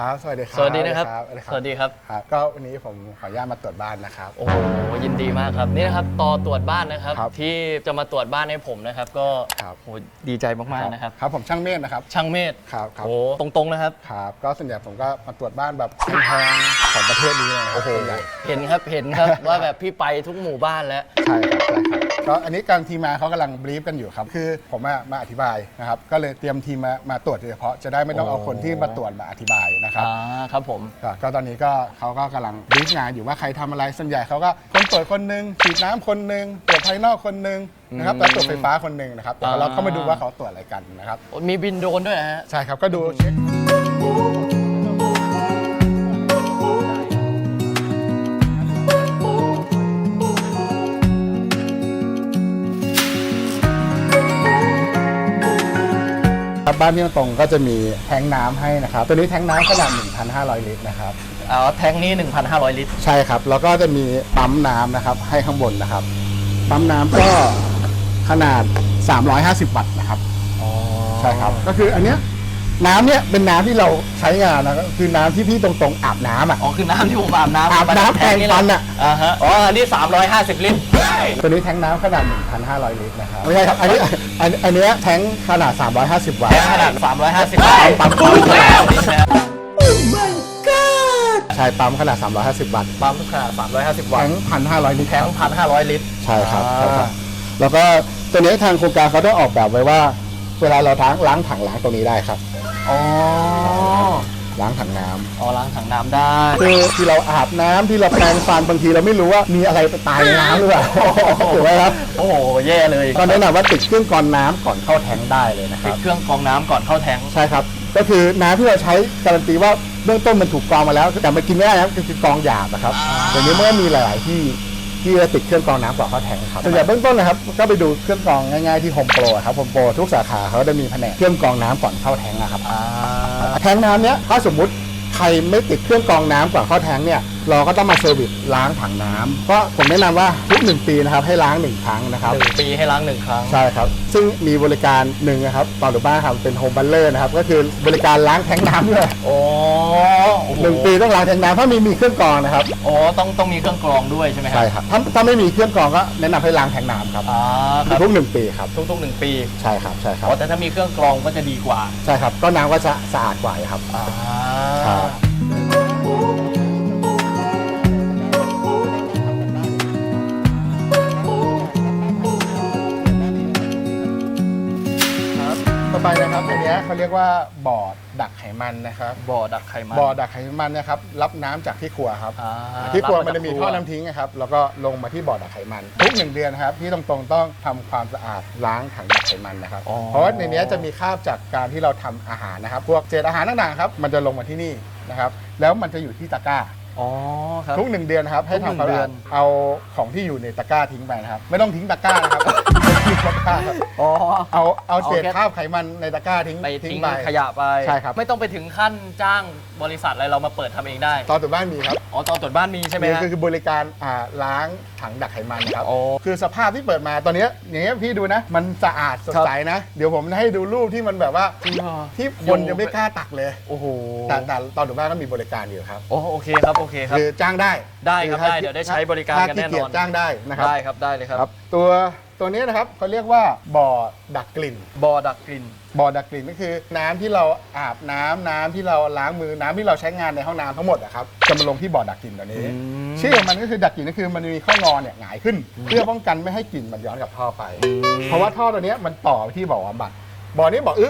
ครับสวัสดีครับ สวัสดีนะครับสวัสดีสวัสดีครับ ครับก็วันนี้ผมขออนุญาตมาตรวจบ้านนะครับ โอ้โหยินดีมากครับนี่นะครับต่อตรวจบ้านนะครับ ครับที่จะมาตรวจบ้านให้ผมนะครับ ก็ครับ โหดีใจมากๆนะครับ ครับผมช่างเมธนะครับ ช่างเมธครับครับ โอ้ตรงๆนะครับ ครับก็ส่วนใหญ่ผมก็มาตรวจบ้านแบบแพงๆของประเทศนี้เลยนะโอ้โหส่วนใญ่เห็นครับเห็นครับ ว่าแบบพี่ไปทุกหมู่บ้านแล้ว ใช่ครับใช่ครับ ก็อันนี้การทีมมาเขากำลังบรีฟกันอยู่ครับ คือผมอะมาอธิบายนะครับ ก็เลยเตรียมทีมมามาตรวจโดยเฉพาะ จะได้ไม่ต้องเอาคนที่มาตรวจมาอธิบายนะครับ อ่าครับผม ก็ก็ตอนนี้ก็เขาก็กำลังบรีฟงานอยู่ว่าใครทำอะไรส่วนใหญ่เขาก็คนตรวจคนหนึ่งฉีดน้ำคนหนึ่งตรวจภายนอกคนหนึ่งนะครับอืมแล้วตรวจไฟฟ้าคนหนึ่งนะครับเดี๋ยวเราอ่าก็มาดูว่าเขาตรวจอะไรกันนะครับโอ้มีบินโดรนด้วยนะฮะ ใช่ครับก็ดูเช็ค บบ้านพี่ตรงก็จะมีแทงน้ำให้นะครับ ตัวนี้แทงน้ำขนาด 1,500 ลิตรนะครับอ๋อแทงนี้ 1,500 ลิตร ใช่ครับ แล้วก็จะมีปั๊มน้ำนะครับ ให้ข้างบนนะครับ ปั๊มน้ำก็ขนาด 350 วัตต์นะครับอ๋อใช่ครับ ก็คืออันเนี้ย น้ำเนี่ยเป็นน้ำที่เราใช้งานนะก็คือน้ำที่พี่ตรงๆอาบน้ำอะ อ๋อคือน้ำที่ผมอาบน้ำอาบน้ำแปรงฟันอะ อ่าฮะอ๋ออันนี้350 ลิตร ตัวนี้แทงน้ำขนาด 1,500 ลิตรนะครับไม่ใช่ครับอันนี้อันอันเนี้ยแทงขนาด 350 วัตแทต์งขนาด 350ลิตรปั๊มถูกแล้วนี่นะใช่ปั๊มขนาด 350 วัตต์ปั๊มขนาด350วัแทตงต์1,500ลิตรแทง1,500 ลิตร ใช่ครับอ่าใช่ครับ แล้วก็ตัวนี้ทางโครงการเขาได้ออกแบบไว้ว่า เวลาเราล้างล้างถังล้างตรงนี้ได้ครับ อ๋อ ล้างถังน้ำอ๋อล้างถังน้ำได้ คือที่เราอาบน้ำที่เราแปรงฟันบางทีเราไม่รู้ว่ามีอะไรไปตายในน้ำหรือเปล่าถูกไหมครับโอ้โห แย่เลยก็แนะนำว่าติดเครื่องกรองน้ำก่อนเข้าแทงค์ได้เลยนะคติรัดบ เครื่องกรองน้ำก่อนเข้าแทงค์ใช่ครับ ก็คือน้ำที่เราใช้การันตีว่าเบื้องต้นมันถูกกรองมาแล้ว แต่มันกินไม่ได้นะคือกรองหยาบนะครับเดี๋ยวนี้เมื่อมีหลาย ๆ ที่ ที่จะติดเครื่องกรองน้ำก่อนเข้าแทงค์ครับส่วนใหญ่เบื้องต้นนะครับก็ไปดูเครื่องกรองง่ายๆที่โฮมโปรครับโฮมโปรทุกสาขาเขาจะมีแผนกเครื่องกรองน้ำก่อนเข้าแทงค์นะครับอ่าแทงน้ำเนี้ยถ้าสมมุติใครไม่ติดเครื่องกรองน้ำก่อนเข้าแทงเนี่ยเราก็ต้องมาเซอร์วิสล้างถังน้ำก็ผมแนะนำว่าทุกหนึ่งปีนะครับให้ล้างหนึ่งครั้งนะครับ หนึ่งปีให้ล้างหนึ่งครั้ง ใช่ครับ ซึ่งมีบริการหนึ่งนะครับต่อหรือบ้านครับเป็นโฮมบัลเลอร์นะครับ ก็คือบริการล้างแทงน้ำด้วยโอ้โอ้โหนึ่งปีต้องล้างแทงน้ำถ้ามีมีเครื่องกรองนะครับโอ้ต้องต้องมีเครื่องกรองด้วยใช่ไหมครัใช่ครับ ถ้าถ้าไม่มีเครื่องกรองก็แนะนำให้ล้างแทงน้ำครับอ่าครับทุกหนึ่งปีครับ ทุกๆหนึ่งปีใช่ครับ ใช่ครับอ๋อแต่ถ้ามีเครื่องกรองก็จะดีกว่า ใช่ครับ ก็น้ำก็จะสะอาดกว่าครับ อ่าครับ ต่อไปนะครับอันเนี้ยเขาเรียกว่าบ่อดักไขมันนะครับบ่อดักไขมันบ่อดักไขมันนะครับรับน้ำจากที่ครัวครับ อ่าที่ครัวรับมันจะมีจากท่อน้ำทิ้งนะครับ แล้วก็ลงมาที่บ่อดักไขมัน ทุกหนึ่งเดือนครับที่ตรงๆต้องทำความสะอาดล้างถังดักไขมันนะครับ อ๋อ เพราะว่าในเนี้ยจะมีคราบจากการที่เราทำอาหารนะครับ พวกเศษอาหารต่างๆครับมันจะลงมาที่นี่นะครับ แล้วมันจะอยู่ที่ตะกร้า อ๋อครับ ทุกหนึ่งเดือนนะครับให้ทุกหนึ่ทำงความเดืสะออานดเอาของที่อยู่ในตะกร้าทิ้งไปนะครับ ไม่ต้องทิ้งตะกร้านะครับ ทิ้งตะกร้าครับอ๋อ เอาเอาเศษเอาแค่คราบไขมันในตะกร้าทิ้งไปทิ้ทิ้งงไปขยะไป ใช่ครับ ไม่ต้องไปถึงขั้นจ้างบริษัทอะไรเรามาเปิดทำเองได้ ตอนตัวบ้านมีครับอ๋อตอนตรวจบ้านมีใช่ไหมฮะ นี่คือบริการอ่าล้างถังดักไขมันนะครับโอ้คือสภาพที่เปิดมาตอนเนี้ยอย่างเงี้ยพี่ดูนะ มันสะอาดสดใสนะ เดี๋ยวผมให้ดูรูปที่มันแบบว่าจริงเหรอที่คนยังไม่กล้าตักเลยโอ้โหแต่แต่ตอนตัวบ้านก็มีบริการอยู่ครับโอ้โอเคครับโอเคครับ คือจ้างได้ได้ครับอถ้าได้เดี๋ยวได้ใช้บริการถ้กันแน่นอนขี้เกียจจ้างได้นะครับ ได้ครับได้เลยครับครับตัว ตัวนี้นะครับเขาเรียกว่าบ่อดักกลิ่น บ่อดักกลิ่น บ่อดักกลิ่นก็คือน้ำที่เราอาบน้ำน้ำที่เราล้างมือน้ำที่เราใช้งานในห้องน้ำทั้งหมดอะครับจะมาลงที่บ่อดักกลิ่นตัวนี้ อืม ชื่อของมันก็คือดักกลิ่นก็คือมันมีข้องอเนี่ยหงายขึ้น เพื่อป้องกันไม่ให้กลิ่นมันย้อนกลับท่อไป เพราะว่าท่อตัวเนี้ยมันต่อไปที่บ่อบำบัดบ่อนี้บ่ออึ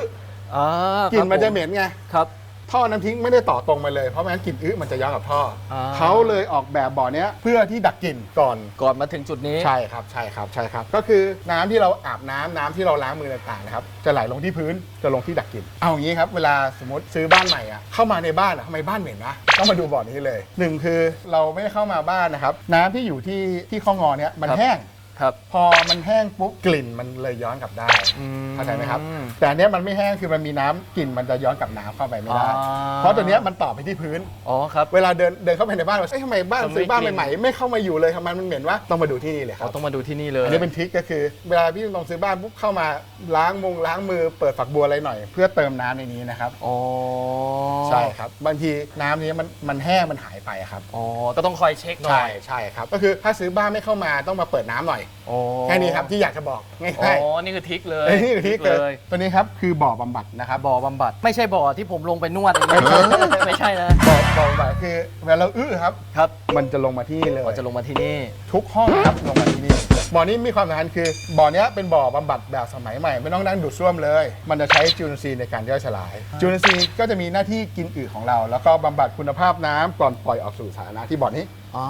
อ่ากลิ่นมันจะครับเหม็นไง ครับ ท่อน้ำทิ้งไม่ได้ต่อตรงมาเลยเพราะไม่งั้นกลิ่นอึมันจะย้อนกับท่ออา เขาเลยออกแบบบ่อเนี้ยเพื่อที่ดักกลิ่นก่อน ก่อนมาถึงจุดนี้ ใช่ครับใช่ครับใช่ครับ ก็คือน้ำที่เราอาบน้ำน้ำที่เราล้างมือต่างๆนะครับจะไหลลงที่พื้นจะลงที่ดักกลิ่นเอาอย่างนี้ครับเวลาสมมติซื้อบ้านใหม่อะเข้ามาในบ้านอะทำไมบ้านเหม็นนะต้องมาดูบ่อนี้เลยหนึ่งคือเราไม่ได้เข้ามาบ้านนะครับน้ำที่อยู่ที่ที่ข้องอเนี้ยมันครับ แห้ง ครับ พอมันแห้งปุ๊บกลิ่นมันเลยย้อนกลับได้อืมเข้าใจไหมครับ แต่อันเนี้ยมันไม่แห้งคือมันมีน้ำกลิ่นมันจะย้อนกลับน้ำเข้าไปไม่ได้อ่าเพราะตัวเนี้ยมันต่อไปที่พื้น อ๋อครับ เวลาเดินเดินเข้าไปในบ้านว่าเอ้ยทำไมบ้านทำไมซื้อบ้านกลิ่นใหม่ๆไม่เข้ามาอยู่เลยทำไมมันเหม็นวะต้องมาดูที่นี่เลยคเรารับต้องมาดูที่นี่เลย อันนี้เป็นทริคก็คือเวลาพี่ต้องซื้อบ้านปุ๊บเข้ามาล้างมุงล้างมือเปิดฝักบัวอะไรหน่อย เพื่อเติมน้ำในนี้นะครับอ๋อใช่ครับบางทีน้ำนี้มันมันแห้งมันหายไปครับ อ๋อ ก็ต้องคอยเช็คหน่อใช่ย ใช่ครับก็คือถ้าซื้อบ้านไม่เข้ามาต้องมาเปิดน้ำหน่อยอ๋อแค่นี้ครับที่อยากจะบอกง่อ๋ายอ นี่คือทริคเลๆยเอ้ยนี่คือทริคเลยตัวนี้ครับคือบ่อบำบัดนะครับบ่อบำบัด ไม่ใช่บ่อที่ผมลงไปนวดอะไรไม่ใช่ไม่ใช่นะบ่อบ่อบำบัดคือเวลาเราอื้อครับ ครับมันจะลงมาที่นี่เลยเราจะลงมาที่นี่ ทุกห้องครับลงมาที่นี่ บ่อนี้มีความสำคัญคือบ่อเนี้ยเป็นบ่อบำบัดแบบสมัยใหม่ ไม่ต้องนั่งดูดซ่วมเลย มันจะใช้จุลินทรีย์ในการย่อยสลาย จุลินทรีย์ก็จะมีหน้าที่กินอึของเรา แล้วก็บำบัดคุณภาพน้ำก่อนปล่อยออกสู่สาธารณะที่บ่อนี้ อ๋อ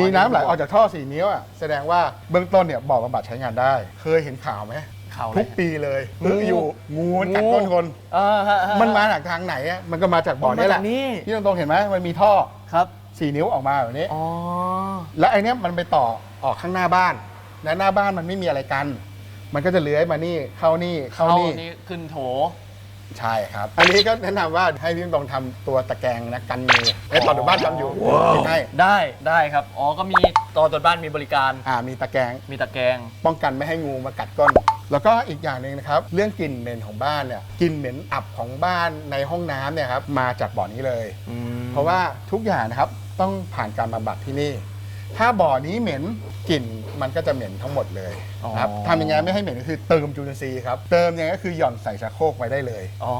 มีน้ำไหลออกจากท่อสี่นิ้วอะแสดงว่าเบื้องต้นเนี่ยบ่อบำบัดใช้งานได้ เคยเห็นข่าวไหมเขาทุกปีเลยงูอึอยู่งูมันกัดก้นคน เออฮะฮะ มันมาจากทางไหนอะมันก็มาจากบ่อนี้แหละมัมาจากนี่ ที่ตรงๆเห็นไหมมันมีท่อครับ สี่นิ้วออกมาแบบนี้ อ๋อ แล้วไอเนี้ยมันไปต่อ ออกข้างหน้าบ้าน และหน้าบ้านมันไม่มีอะไรกัน มันก็จะเลื้อยมานี่เข้านี่เข้าเข้านี่นี่ขึ้นโถ ใช่ครับ อันนี้ก็แนะนำว่าให้พี่ตรงทำตัวตะแกรงนะกันงูไอ้ตอนอยู่บ้านทำอยู่ใช่ได้ได้ครับ อ๋อ ก็มีตอนตรวจบ้านมีบริการ อ่ามีตะแกรง มีตะแกรง ป้องกันไม่ให้งูมากัดก้น แล้วก็อีกอย่างหนึ่งนะครับ เรื่องกลิ่นเหม็นของบ้านเนี่ยกลิ่นเหม็นอับของบ้านในห้องน้ำเนี่ยครับมาจากบ่อนี้เลยอืมเพราะว่าทุกอย่างนะครับต้องผ่านการบำบัดที่นี่ ถ้าบ่อนี้เหม็นกลิ่นมันก็จะเหม็นทั้งหมดเลย นะครับทำยังไงไม่ให้เหม็นก็คือเติมจุลินทรีย์ครับเติมยังไงก็คือหย่อนใส่ชักโครกไว้ได้เลยอ๋อ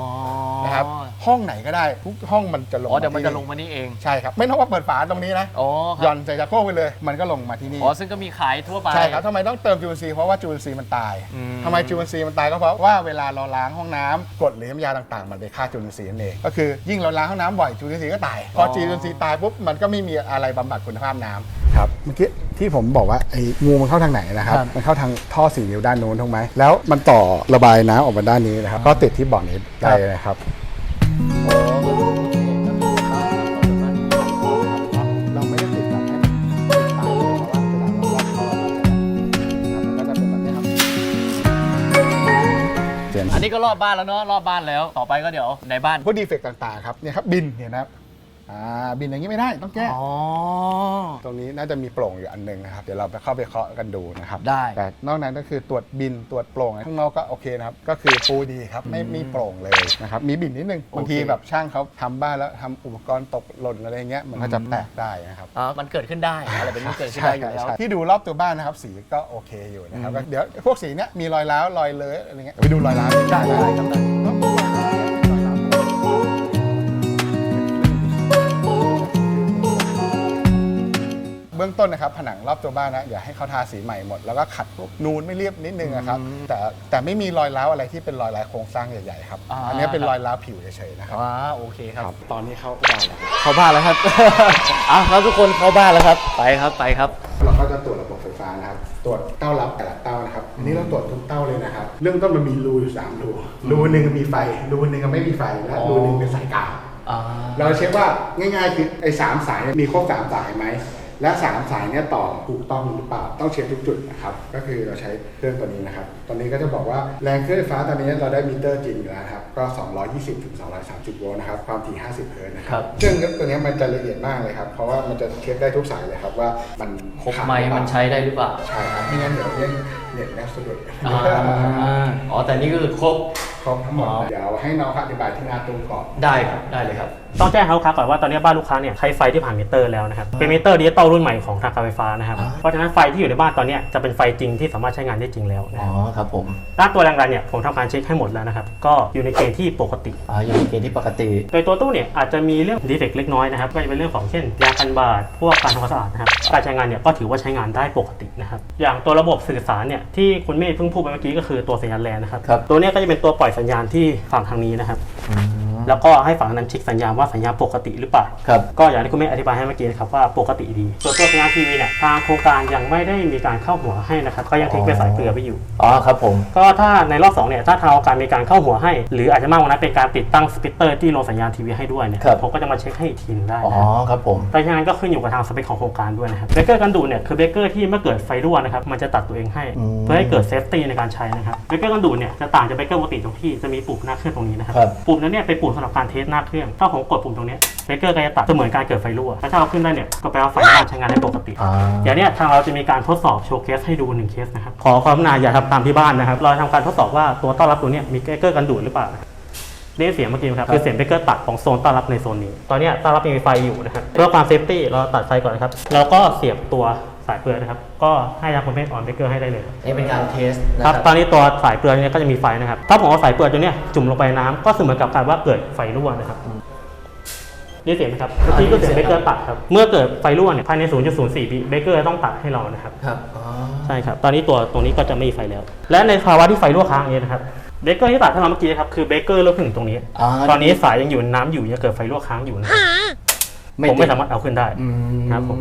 นะครับห้องไหนก็ได้ทุกห้องมันจะลงอ๋อเดี๋ยวมันที่จะลงมานี่เองใช่ครับไม่ต้องว่าเปิดฝาตรงนี้นะอ๋อหคย่รัอบนใส่ชักโครกไปเลย มันก็ลงมาที่นี่อ๋อซึ่งก็มีขายทั่วไปใช่ครับทำไมต้องเติมจุลินทรีย์เพราะว่าจุลินทรีย์มันตายอืมทำไมจุลินทรีย์มันตายก็เพราะว่าเวลาเราล้างห้องน้ำกรดหรือน้ำยาต่างๆ มันไปฆ่าจุลินทรีย์นั่นเองก็คือยิ่งเราล้างห้องน้ำบ่อยจุลินทรีย์ก็ตายพอจุลินทรีย์ตายปุ๊บมันก็ไม่มีอะไรบำบัดคุณภาพน้ำครับเมื่อกี้ที่ผมบอกว่าไอ้งูมันเข้าทางไหนนะครับครับมันเข้าทางท่อสีนิ้วด้านโน้นถูกไหมแล้วมันต่อระบายน้ำออกมาด้านนี้นะครับ ก็ติดที่บ่อนี้ได้เลยนะครับอ๋อก็คือโอเคก็คือเข้าตอนตรวจบ้านเราไม่ได้ติดแบบให้มันติดตายเลยเพราะว่าเวลาเราลอกท่อนะครับมันก็จะเป็นแบบนี้ครับเจนอันนี้ก็รอบบ้านแล้วเนาะรอบบ้านแล้ว ต่อไปก็เดี๋ยวในบ้าน พวกดีเฟกต์ต่างๆครับเนี่ยครับบินเนี่ยนะครับ อ่าบินอย่างนี้ไม่ได้ต้องแก้อ๋อ ตรงนี้น่าจะมีโปร่งอยู่อันหนึงนะครับ เดี๋ยวเราไปเข้าไปเคาะกันดูนะครับได้ แต่นอกนั้นก็คือตรวจบินตรวจโปร่งข้างนอกก็โอเคนะครับ ก็คือปูดีครับไม่มีโปร่งเลยนะครับ มีบินนิดนึงบางทีโอเคแบบช่างเขาทำบ้านแล้วทำอุปกรณ์ตกหล่นอะไรเงี้ยมันก็จะแตกได้นะครับ อ่ามันเกิดขึ้นได้อะไรแบบนี้เกิดขึ้นได้อยู่แล้ว ใช่ที่ดูรอบตัวบ้านนะครับ สีก็โอเคอยู่นะครับก็เดี๋ยวพวกสีเนี้ยมีรอยร้าวรอยเลอะอะไรเงี้ยไปดูรอยร้าวได้ได้ครับได้ บื้องต้นนะครับผนังรอบตัวบ้านนะอย่าให้เขาทาสีใหม่หมดแล้วก็ขัดพวกนูนไม่เรียบนิดนึงนะครับแต่แต่ไม่มีรอยร้าวอะไรที่เป็นรอยร้าวโครงสร้างใหญ่ๆครับอ่า อันนี้เป็นรอยร้าวผิวเฉยๆนะครับอ่าโอเคครับ ตอนนี้เข้าบ้านแล้วเข้าบ้านแล้วครับ อะครับทุกคนเข้าบ้านแล้วครับ ไปครับไปครับ เราก็จะตรวจระบบไฟฟ้านะครับ ตรวจเต้ารับแต่ละเต้านะครับ อันนี้เราตรวจทุกเต้าเลยนะครับ เรื่องต้นมันมีรูอยู่สามรู รูหนึ่งมีไฟ รูหนึ่งไม่มีไฟ และอ๋อรูหนึ่งเป็นสายกาว อ่า เราเช็คว่าง่ายๆคือไอ้สามสายเนี่ยมีครบสามสายไหม และสามสายเนี่ยต่อถูกต้องหรือเปล่าต้องเช็คทุกจุดนะครับก็คือเราใช้เครื่องตัวนี้นะครับตอนนี้ก็จะบอกว่าแรงเครื่องไฟฟ้าตอนนี้เราได้มิเตอร์จริงอยู่แล้วนะครับก็ 220ถึง230 โวลต์นะครับความถี่ 50 เฮิร์ตซ์นะคครัรับบเครื่องตัวนี้มันจะละเอียดมากเลยครับเพราะว่ามันจะเช็คได้ทุกสายเลยครับว่ามันครบขาดไหมรือเปล่ามันใช้ได้หรือเปล่าใช่ครับไม่งั้นเดี๋ยวเล่น เน็ตแลกสะดุดอ่าอ๋อแต่นี่ก็คือครบ ครบทั้งหมดอ๋อ เดี๋ยวให้น้องเขาอธิบายที่หน้าตู้ก่อน ได้ครับได้เลยครับ ต้องแจ้งเขาครับก่อนว่าตอนนี้บ้านลูกค้าเนี่ยใช้ไฟที่ผ่านมิเตอร์แล้วนะครับเป็นมิเตอร์ดิจิตอลรุ่นใหม่ของทางการไฟฟ้านะครับอ่า เพราะฉะนั้นไฟที่อยู่ในบ้านตอนเนี้ยจะเป็นไฟจริงที่สามารถใช้งานได้จริงแล้วนะอ๋คอรับครับผมด้านตัวแรงดันเนี่ยผมทำการเช็คให้หมดแล้วนะครับก็อยู่ในเกณฑ์ที่ปกติ อ่าอยู่ในเกณฑ์ที่ปกติ โดยตัวตู้เนี่ยอาจจะมีเรื่องดีเฟกต์เล็กน้อยนะครับก็จะเป็นเรื่องของเช่นยางกันบาดพวกการทำความสะอาดนะครับการใช้งานเนี่ยก็ถือว่าใช้งานได้ปกตินะครับอย่างตัวระบบสื่อสารเนี่ยที่คุณเมฆเพิ่งพูดไปเมื่อกี้ก็คือตัวสัญญาณแลนนะครับ ครับ ตัวเนี้ยก็จะเป็นตัวปล่อยสัญญาณที่ฝั่งทางนี้นะครับ อืม แล้วก็ให้ฝั่งนั้นเช็คสัญญาณว่าสัญญาณปกติหรือเปล่า ครับ ก็อย่างที่คุณเมฆอธิบายให้เมื่อกี้นะครับว่าปกติดีส่วนตัวสัญญาณทีวีเนี่ยทางโครงการยังไม่ได้มีการเข้าหัวให้นะครับก็ยังทิ้งเป็นสายเกลือไปอยู่ อ๋อครับผม ก็ถ้าในรอบ2เนี่ยถ้าทางโครงการมีการเข้าหัวให้ หรืออาจจะมากกว่านั้นเป็นการติดตั้งสปิตเตอร์ที่ลงสัญญาณทีวีให้ด้วยเนี่ยครับ ผมก็จะมาเช็คให้อีกทีหนึงได้อ๋อนะครับครับผม แต่ยังไงก็ขึ้นอยู่กับทางสเปคของโครงการด้วยนะครับเบรกเกอร์กันดูดเนี่ยคือเบรกเกอร์ที่เมื่อเกิดไฟรั่วนะครับมันจะตัดตัวเองให้ อืมเพื่อให้เกิดเซฟตี้ในการใช้นะครับเบรกเกอร์กันดูดเนี่ยจะต่างจากเบรกเกอร์ปกติตรงที่จะมีปุ่มหน้าเครื่องตรงนี้นะครับครับ ปุ่มนั้นเนี่ยเป็นปุ่มสำหรับการเทสหน้าเครื่อง ถ้าผมกดปุ่มตรงเนี้ยเบรกเกอร์ก็จะตัดเสมือนการเกิดไฟรั่วแล้วถ้าเราขึ้นได้เนี่ยก็แปลว่าไฟบ้านใช้งานได้ปกติ อ่าอย่างเนี้ยทางเราจะมีการทดสอบโชว์เคสให้ดูหนึ่งเคสนะครับขอความกรุณาอย่าทำตามที่บ้านนะครับ เราทำการทดสอบว่าตัวต้อนรับตัวเนี้ยมีเบรกเกอร์กันดูดหรือเปล่าได้เสียงเมื่อกี้ไหมครับคือเสียงเบรกเกอร์ตัดของโซนต้อนรับในโซนนี้ ตอนเนี้ยต้อนรับยังมีไฟอยู่นะครับเพื่อความเซฟตี้เราตัดไฟก่อนนะครับแล้วก็เสียบตัว สายเปลือกนะครับ ก็ให้ทางคนเมฆออนเบรกเกอร์ให้ได้เลยนี่เป็นการเทสนะคครัรับบ ตอนนี้ตัวสายเปลือกเนี่ยก็จะมีไฟนะครับ ถ้าผมเอาสายเปลือกตัวเนี้ยจุ่มลงไปในน้ำก็เสมือนกับการว่าเกิดไฟรั่วนะครับนี่เสียงไหมครับเมื่อกี้ก็เสียงเบรกเกอร์ตัดครับ เมื่อเกิดไฟรั่วเนี่ยภายใน 0.04วิเบรกเกอร์ต้องตัดให้เรานะครับ ครับอ๋อใช่ครับ ตอนนี้ตัวตรงนี้ก็จะไม่มีไฟแล้ว และในภาวะที่ไฟรั่วค้างอย่างนี้นะครับเบรกเกอร์ที่ตัดให้เราเมื่อกี้นะครับคือเบรกเกอร์เริ่มถึงตรงนี้ อ่าตอนนี้สายยังอยู่น้ำอยู่ยังเกิดไฟรั่วค้างอยู่นะครับ ผมไม่สามารถเอาขึ้นได้อืมครับผม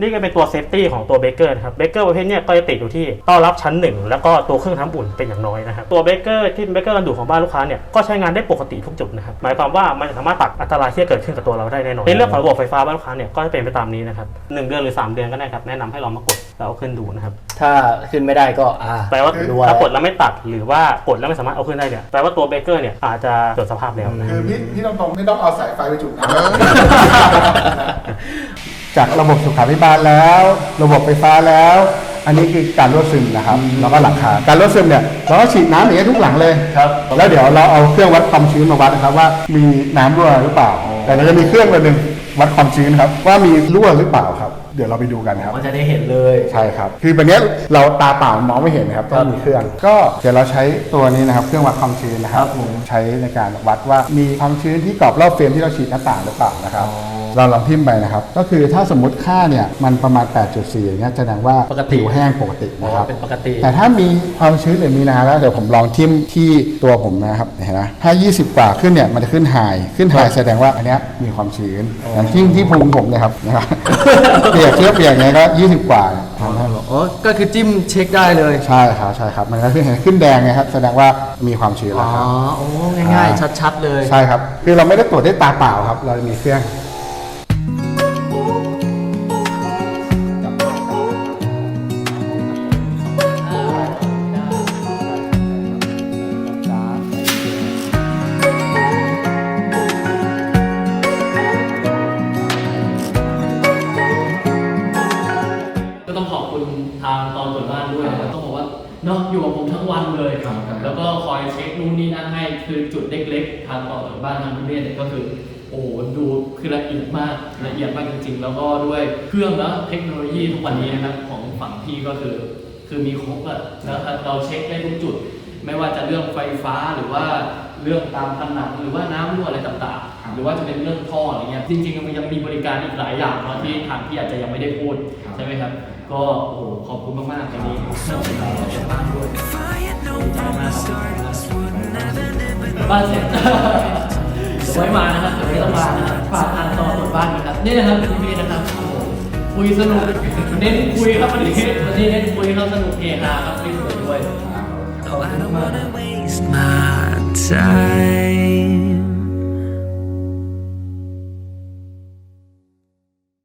นี่ก็เป็นตัวเซฟตี้ของตัวเบเกอร์นะครับเบเกอร์ประเภทเนี้ยก็จะติดอยู่ที่ต้อนรับชั้นหนึ่งแล้วก็ตัวเครื่องทำอุ่นเป็นอย่างน้อยนะครับตัวเบเกอร์ที่เบเกอร์กันดูดของบ้านลูกค้าเนี่ยก็ใช้งานได้ปกติทุกจุดนะครับหมายความว่ามันจะสามารถตัดอันตรายที่จะเกิดขึ้นกับตัวเราได้แน่นอนในเรื่องของระบบไฟฟ้าบ้านลูกค้าเนี่ยก็จะเป็นไปตามนี้นะครับหนึ่งเดือนหรือสามเดือนก็ได้ครับแนะนำให้เรามากดแล้วเอาขึ้นดูนะครับถ้าขึ้นไม่ได้ก็อ่าแปลว่าดูอะไรถ้ากดแล้วไม่ตัดหรือว่ากดแล้วไม่สามารถเอาขึ้นได้เนี่ยแปลว่าตัวเบเกอร์เนี่ยอาจจะเกิดสภาพแล้วนะคือพี่พี่ตรงๆไม่ต้องเอาสายไฟไปจุดน้ำจากระบบสุขาภิบาลแล้ว ระบบไฟฟ้าแล้ว อันนี้คือการรั่วซึมนะครับแล้วก็หลังคาการรั่วซึมเนี่ยเราก็ฉีดน้ำอย่างเงี้ยทุกหลังเลยครับ แล้วเดี๋ยวเราเอาเครื่องวัดความชื้นมาวัดนะครับว่ามีน้ำรั่วหรือเปล่า แต่เราจะมีเครื่องตัวหนึ่งวัดความชื้นครับว่ามีรั่วหรือเปล่าครับ เดี๋ยวเราไปดูกันครับ มันจะได้เห็นเลย ใช่ครับ คือแบบเนี้ยเราตาเปล่ามองไม่เห็นนะครับ ต้องมีเครื่อง ก็เดี๋ยวเราใช้ตัวนี้นะครับ เครื่องวัดความชื้นนะครับครับผมใช้ในการวัดว่ามีความชื้นที่กรอบรอบเฟรมที่เราฉีดหน้าต่างหรือเปล่านะครับเราลองพิมพ์ไปนะครับ ก็คือถ้าสมมติค่าเนี่ยมันประมาณ 8.4อย่างเงี้ยแสดงว่าปกติ ผิวแห้งปกติอ๋อนะครับเป็นปกติ แต่ถ้ามีความชื้นแบบนี้นะแล้วเดี๋ยวผมลองทิมที่ตัวผมนะครับเห็นไหมถ้า 20 กว่าขึ้นเนี่ยมันจะขึ้นไฮขึ้นไฮแสดงว่าอันเนี้ยมีความชื้นอย่างที่ที่พุงผมเลยครับนะครับเปรียบเทียบเปรียบไงก็20กว่าเนี่ยทำให้อ๋อก็คือจิ้มเช็คได้เลย ใช่ครับใช่ครับมันก็ขึ้นขึ้นแดงไงครับแสดงว่ามีความชื้นอ๋แล้วอครับ โอ้ง่ายๆ ชัดๆเลย ใช่ครับ คือเราไม่ได้ตรวจด้วยตาเปล่าครับ เรามีเครื่อง บ้านทางคุณเมธเนี่ยก็คือโอ้โหดูคือละเอียดมากละเอียดมากจริง ๆ แล้วก็ด้วยเครื่องและเทคโนโลยีทุกวันนี้นะครับของฝั่งพี่ก็คือ คือมีครบอะแล้วเราเช็คได้ทุกจุด ไม่ว่าจะเรื่องไฟฟ้าหรือว่าเรื่องตามผนังหรือว่าน้ำรั่วอะไรต่างๆ หรือว่าจะเป็นเรื่องท่ออะไรเงี้ยจริงๆมันยังมีบริการอีกหลายอย่างเนาะที่ทางพี่อาจจะยังไม่ได้พูดใช่ไหมครับ ก็โอ้โหขอบคุณมากๆวันนี้เรื่องของเราเช็คบ้านด้วยบ้านเสร็จเดี๋ ยวไว้มานะครับเดี๋ยวไม่ต้องมานะครับฝากทางต่อตรวบ้านนะครับนี่นะครับพี่พี่นะครับคุยสนุกเน้นคุยครับวันนี้วันนี้เน้นคุยครับสนุกเฮฮาครับไม่สวยด้วย No, I don't wanna waste my time.